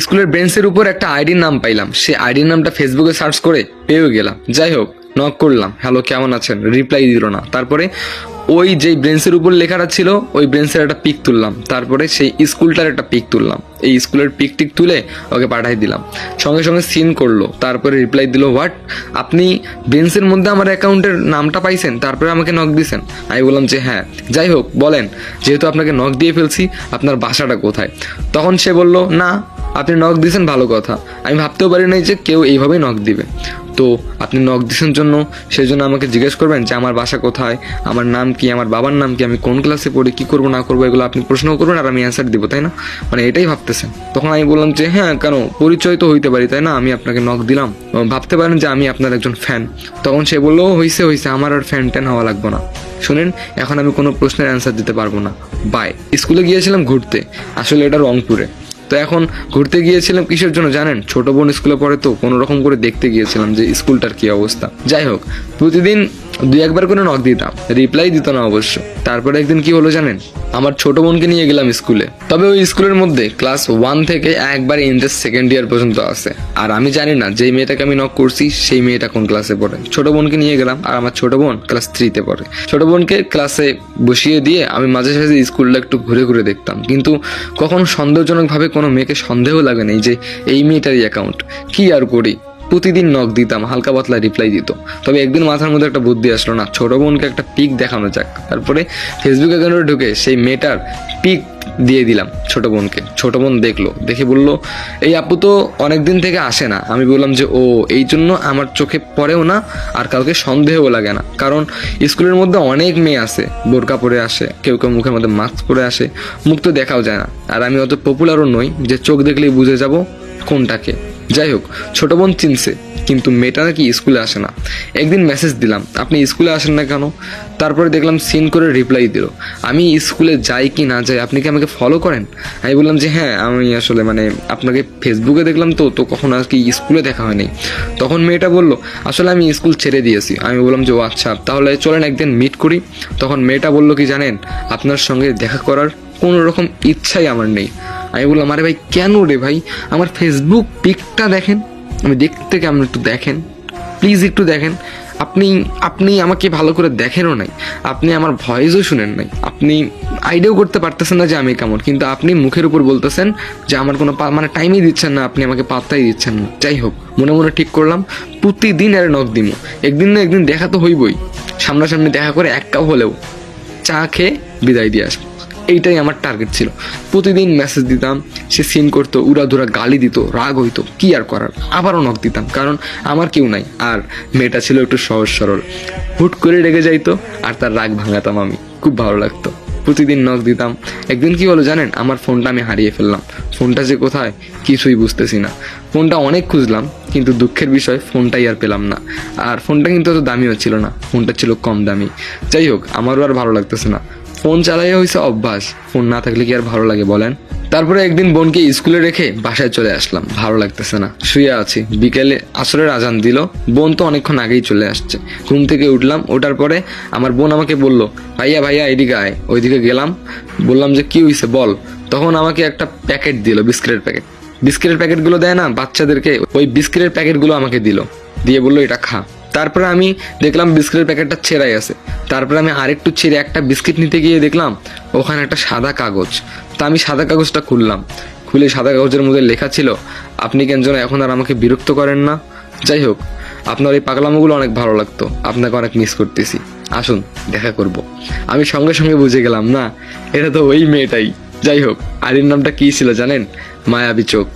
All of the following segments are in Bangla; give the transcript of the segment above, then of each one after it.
স্কুলের বেঞ্চের উপর একটা আইডির নাম পাইলাম। সেই আইডির নামটা ফেসবুকে সার্চ করে পেয়েও গেলাম। যাই হোক নক করলাম। হ্যালো, কেমন আছেন? রিপ্লাই দিল না। তারপরে ওই যেই ব্রেঞ্চের উপর লেখাটা ছিল, ওই ব্রেঞ্চের একটা পিক তুললাম। তারপরে সেই স্কুলটার একটা পিক তুললাম। এই স্কুলের পিক টিক তুলে ওকে পাঠাই দিলাম। সঙ্গে সঙ্গে সিন করল। তারপরে রিপ্লাই দিল হোয়াট আপনি বেঞ্চের মধ্যে আমার অ্যাকাউন্টের নামটা পাইছেন? তারপরে আমাকে নক দিয়েছেন আমি বললাম যে হ্যাঁ। যাই হোক, বলেন। যেহেতু আপনাকে নক দিয়ে ফেলছি, আপনার বাসাটা কোথায়? তখন সে বলল, না আপনি নখ দিয়েছেন ভালো কথা। আমি ভাবতেও পারি নাই যে কেউ এইভাবেই নখ দিবে। তো আপনি নখ দিয়েছেন জন্য সেই জন্য আমাকে জিজ্ঞেস করবেন যে আমার বাসা কোথায়, আমার নাম কি, আমার বাবার নাম কি, আমি কোন ক্লাসে পড়ি, কি করব, না করব, এগুলো আপনি প্রশ্ন করবেন আর আমি অ্যান্সার দিব, তাই না? মানে এটাই ভাবতেছেন। তখন আমি বললাম যে হ্যাঁ কেন? পরিচয় তো হইতে পারি, তাই না? আমি আপনাকে নখ দিলাম। ভাবতে পারেন যে আমি আপনার একজন ফ্যান তখন সে বলল হইছে হইছে, আমার আর ফ্যান ট্যান হওয়া লাগবে না। শুনেন, এখন আমি কোনো প্রশ্নের অ্যান্সার দিতে পারব না। বাই স্কুলে গিয়েছিলাম ঘুরতে। আসলে এটা রংপুরে। তো এখন ঘুরতে গিয়েছিলাম কিসের জন্য জানেন? ছোট বোন স্কুলে পড়ে তো কোনো রকম করে দেখতে গিয়েছিলাম যে স্কুলটার কি অবস্থা। যাই হোক, প্রতিদিন দুই একবার করে নক দিতাম। রিপ্লাই দিত না অবশ্য। তারপরে একদিন কি হলো জানেন? আমার ছোট বোনকে নিয়ে গেলাম স্কুলে তবে ওই স্কুলের মধ্যে ক্লাস ওয়ান থেকে একবার ইন্টার সেকেন্ড ইয়ার পর্যন্ত আছে। আর আমি জানি না, যেই মেয়েটাকে আমি নক করছি, সেই মেয়েটা কোন ক্লাসে পড়ে। ছোট বোনকে নিয়ে গেলাম, আর আমার ছোট বোন ক্লাস থ্রিতে পড়ে। ছোট বোনকে ক্লাসে বসিয়ে দিয়ে আমি মাঝে সাঝে স্কুলটা একটু ঘুরে ঘুরে দেখতাম। কিন্তু কখনো সন্দেহজনকভাবে কোনো মেয়েকে সন্দেহ লাগে নাই যে এই মেয়েটারই অ্যাকাউন্ট কি আর করি? প্রতিদিন নক দিতাম, হালকা পাতলা রিপ্লাই দিত। তবে একদিন মাথার মধ্যে একটা বুদ্ধি আসলো, না, ছোট বোনকে একটা পিক দেখানো যাক। তারপরে ফেসবুক অ্যাকাউন্টে ঢুকে সেই মেয়েটার পিক দিয়ে দিলাম ছোট বোনকে। ছোট বোন দেখল, দেখে বলল, এই আপু তো অনেকদিন থেকে আসে না। আমি বললাম যে, ও, এই জন্য আমার চোখে পড়েও না আর কাউকে সন্দেহও লাগে না। কারণ স্কুলের মধ্যে অনেক মেয়ে আসে বোরকা পরে আসে, কেউ কেউ মুখের মধ্যে মাস্ক পরে আসে, মুখ তো দেখাও যায় না। আর আমি অত পপুলারও নই যে চোখ দেখলেই বুঝে যাব কোনটাকে। যাই হোক, ছোট বোন চিনছে, কিন্তু মেয়েটা নাকি স্কুলে আসে না। একদিন মেসেজ দিলাম, আপনি স্কুলে আসেন না কেন? তারপরে দেখলাম সিন করে রিপ্লাই দিল, আমি স্কুলে যাই কি না যাই, আপনি কি আমাকে ফলো করেন? আমি বললাম যে হ্যাঁ আমি আসলে মানে আপনাকে ফেসবুকে দেখলাম তো তো কখন আর কি স্কুলে দেখা হয়নি। তখন মেয়েটা বলল, আসলে আমি স্কুল ছেড়ে দিয়েছি। আমি বললাম যে, ও আচ্ছা তাহলে চলেন একদিন মিট করি। তখন মেয়েটা বলল কি জানেন, আপনার সঙ্গে দেখা করার কোনো রকম ইচ্ছাই আমার নেই। আমি বললাম, আরে ভাই, কেন রে ভাই? আমার ফেসবুক পিকটা দেখেন। আমি দেখতে কেমন একটু দেখেন। প্লিজ একটু দেখেন। আপনি আপনি আমাকে ভালো করে দেখেনও নাই। আপনি আমার ভয়েসও শুনেন নাই। আপনি আইডিয়াও করতে পারতেছেন না যে আমি কেমন। কিন্তু আপনি মুখের উপর বলতেছেন যে আমার কোনো মানে টাইমই দিচ্ছেন না, আপনি আমাকে পাত্তাই দিচ্ছেন না। যাই হোক, মনে মনে ঠিক করলাম, প্রতিদিন আর নখ দিমু। একদিন না একদিন দেখা তো হইবই। সামনাসামনি দেখা করে এক কাপ হলেও চা খেয়ে বিদায় দিয়ে আসব। এইটাই আমার টার্গেট ছিল। প্রতিদিন মেসেজ দিতাম, সে সিন করতো, উড়াধুরা গালি দিত, রাগ হইতো, কি আর করার? আবারও নখ দিতাম, কারণ আমার কেউ নাই, আর মেয়েটা ছিল একটু সহজ সরল। হুট করে রেগে যাইতো, আর তার রাগ ভাঙাতাম আমি, খুব ভালো লাগতো। প্রতিদিন নখ দিতাম। একদিন কি হলো জানেন, আমার ফোনটা আমি হারিয়ে ফেললাম। ফোনটা যে কোথায়, কিছুই বুঝতেছি না। ফোনটা অনেক খুঁজলাম, কিন্তু দুঃখের বিষয় ফোনটাই আর পেলাম না। আর ফোনটা কিন্তু অত দামিও ছিল না ফোনটা ছিল কম দামি। যাই হোক, আমারও আর ভালো লাগতেছে না। ফোন চালাইয়া হয়েছে অভ্যাস। ফোন না থাকলে কি আর ভালো লাগে বলেন? তারপরে একদিন বোনকে স্কুলে রেখে বাসায় চলে আসলাম। ভালো লাগতেছে না। শুয়ে আছি। বিকেলে আসরের আজান দিল। বোন তো অনেকক্ষণ আগেই চলে আসছে। ঘুম থেকে উঠলাম। ওঠার পরে আমার বোন আমাকে বলল, ভাইয়া ভাইয়া, এদিকে আয়। ওইদিকে গেলাম। বললাম যে, কি হয়েছে বল। তখন আমাকে একটা প্যাকেট দিল, বিস্কিটের প্যাকেট। বিস্কিটের প্যাকেটগুলো দেয় না, বাচ্চাদেরকে ওই বিস্কিটের প্যাকেটগুলো আমাকে দিল। দিয়ে বলল, এটা খা। তারপরে আমি দেখলাম বিস্কিটের প্যাকেটটা ছেঁড়াই আছে। তারপরে আমি আরেকটু ছেড়ে একটা বিস্কিট নিতে গিয়ে দেখলাম, ওখানে একটা সাদা কাগজ। তা আমি সাদা কাগজটা খুললাম। খুলে সাদা কাগজের মধ্যে লেখা ছিল, আপনি কেন যেন এখন আর আমাকে বিরক্ত করেন না? যাই হোক, আপনার এই পাগলামোগুলো অনেক ভালো লাগতো। আপনাকে অনেক মিস করতেছি। আসুন, দেখা করব। আমি সঙ্গে সঙ্গে বুঝে গেলাম, না, এটা তো ওই মেয়েটাই। যাই হোক আইডির নামটা কী ছিল জানেন? মায়াবী চোখ।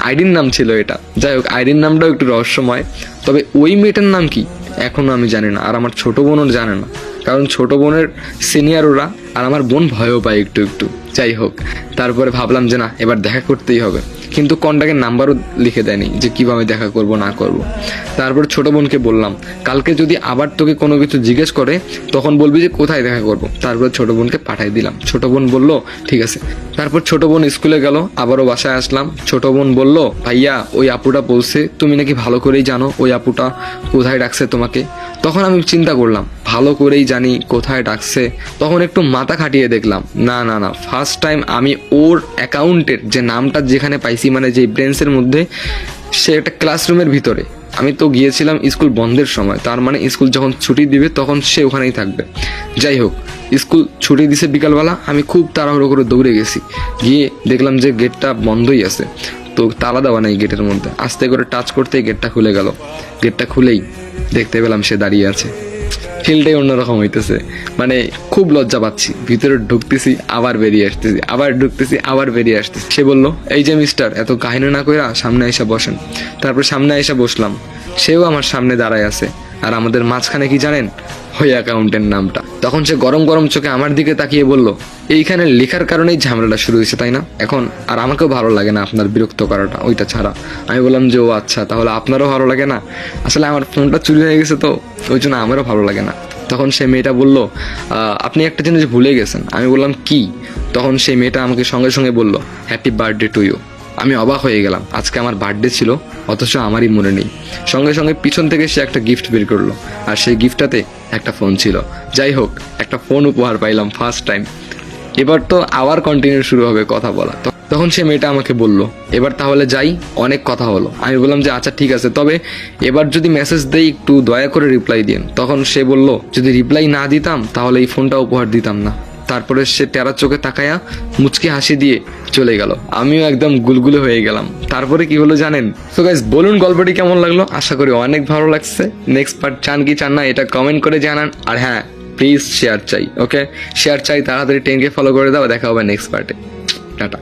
আইডির নাম ছিল এটা। যাই হোক, আইডির নামটাও একটু রহস্যময়। তবে ওই মেয়েটার নাম কি? এখনও আমি জানি না, আর আমার ছোট বোনও জানে না। কারণ ছোট বোনের সিনিয়র ওরা, আর আমার বোন ভয়ও পায় একটু একটু। যাই হোক, তারপরে ভাবলাম যে না, এবার দেখা করতেই হবে। কিন্তু কন্টাক্টের নাম্বারও লিখে দেয়নি যে কীভাবে দেখা করব, না করব। তারপর ছোট বোনকে বললাম, কালকে যদি আবার তোকে কোনো কিছু জিজ্ঞেস করে, তখন বলবি যে কোথায় দেখা করব। তারপর ছোট বোনকে পাঠাই দিলাম। ছোট বোন বলল, ঠিক আছে। তারপর ছোট বোন স্কুলে গেল, আবারও বাসায় আসলাম। ছোট বোন বলল, ভাইয়া, ওই আপুটা বলছে, তুমি নাকি ভালো করেই জানো ওই আপুটা কোথায় রাখছে তোমাকে? তখন আমি চিন্তা করলাম ভালো করেই জানি কোথায় ডাকছে। তখন একটু মাথা খাটিয়ে দেখলাম, না না না ফার্স্ট টাইম আমি ওর অ্যাকাউন্টের যে নামটা যেখানে পাইছি মানে যে ব্রেন্সের মধ্যে, সে একটা ক্লাসরুমের ভিতরে। আমি তো গিয়েছিলাম স্কুল বন্ধের সময়, তার মানে স্কুল যখন ছুটি দিবে তখন সে ওখানেই থাকবে। যাই হোক স্কুল ছুটি দিছে বিকালবেলা, আমি খুব তাড়াহুড়ো করে দৌড়ে গেছি। গিয়ে দেখলাম যে গেটটা বন্ধই আছে, তো তালা দেওয়া নাই গেটের মধ্যে। আস্তে করে টাচ করতেই গেটটা খুলে গেল। গেটটা খুলেই দেখতে পেলাম সে দাঁড়িয়ে আছে। ফিলটাই অন্যরকম হইতেছে। মানে খুব লজ্জা পাচ্ছি। ভিতরে ঢুকতেছি, আবার বেরিয়ে আসতেছি, আবার ঢুকতেছি, আবার বেরিয়ে আসতেছি। সে বলল, এই যে মিস্টার এত কাহিনী না কইরা সামনে এসে বসেন। তারপর সামনে এসে বসলাম। সেও আমার সামনে দাঁড়ায় আছে। আর আমাদের মাঝখানে কি জানেন? ওই অ্যাকাউন্টের নামটা। তখন সে গরম গরম চোখে আমার দিকে তাকিয়ে বলল, এইখানে লেখার কারণেই ঝামেলাটা শুরু হয়েছে, তাই না? এখন আর আমাকেও ভালো লাগে না আপনার বিরক্ত করাটা, ওইটা ছাড়া। আমি বললাম যে, ও আচ্ছা তাহলে আপনারও ভালো লাগে না? আসলে আমার ফোনটা চুরি হয়ে গেছে তো, ওই জন্য আমারও ভালো লাগে না। তখন সে মেয়েটা বলল আপনি একটা জিনিস ভুলে গেছেন। আমি বললাম, কি? তখন সেই মেয়েটা আমাকে সঙ্গে সঙ্গে বলল, হ্যাপি বার্থডে টু ইউ। আমি অবাক হয়ে গেলাম। আজকে আমার বার্থডে ছিল, অথচ আমারই মনে নেই। সঙ্গে সঙ্গে পিছন থেকে সে একটা গিফট বের করল, আর সেই গিফটটাতে একটা ফোন ছিল। যাই হোক, একটা ফোন উপহার পাইলাম ফার্স্ট টাইম এবার তো আবার কন্টিনিউ শুরু হবে কথা বলা। তখন সে মেয়েটা আমাকে বলল, এবার তাহলে যাই, অনেক কথা হলো। আমি বললাম যে আচ্ছা ঠিক আছে। তবে এবার যদি মেসেজ দেই, একটু দয়া করে রিপ্লাই দিন তখন সে বলল, যদি রিপ্লাই না দিতাম, তাহলে এই ফোনটা উপহার দিতাম না। তারপরে সে টেরা চোখে তাকায়া মুচকি হাসি দিয়ে চলে গেল। আমিও একদম গুলগুলে হয়ে গেলাম। তারপরে কি হলো জানেন? তো গাইজ বলুন গল্পটি কেমন লাগল? আশা করি অনেক ভালো লাগছে। নেক্সট পার্ট চান কি চান না, এটা কমেন্ট করে জানান। আর হ্যাঁ প্লিজ শেয়ার চাই ওকে শেয়ার চাই, তাড়াতাড়ি টেনকে ফলো করে দাও, দেখা হবে নেক্সট পার্টে টাটা।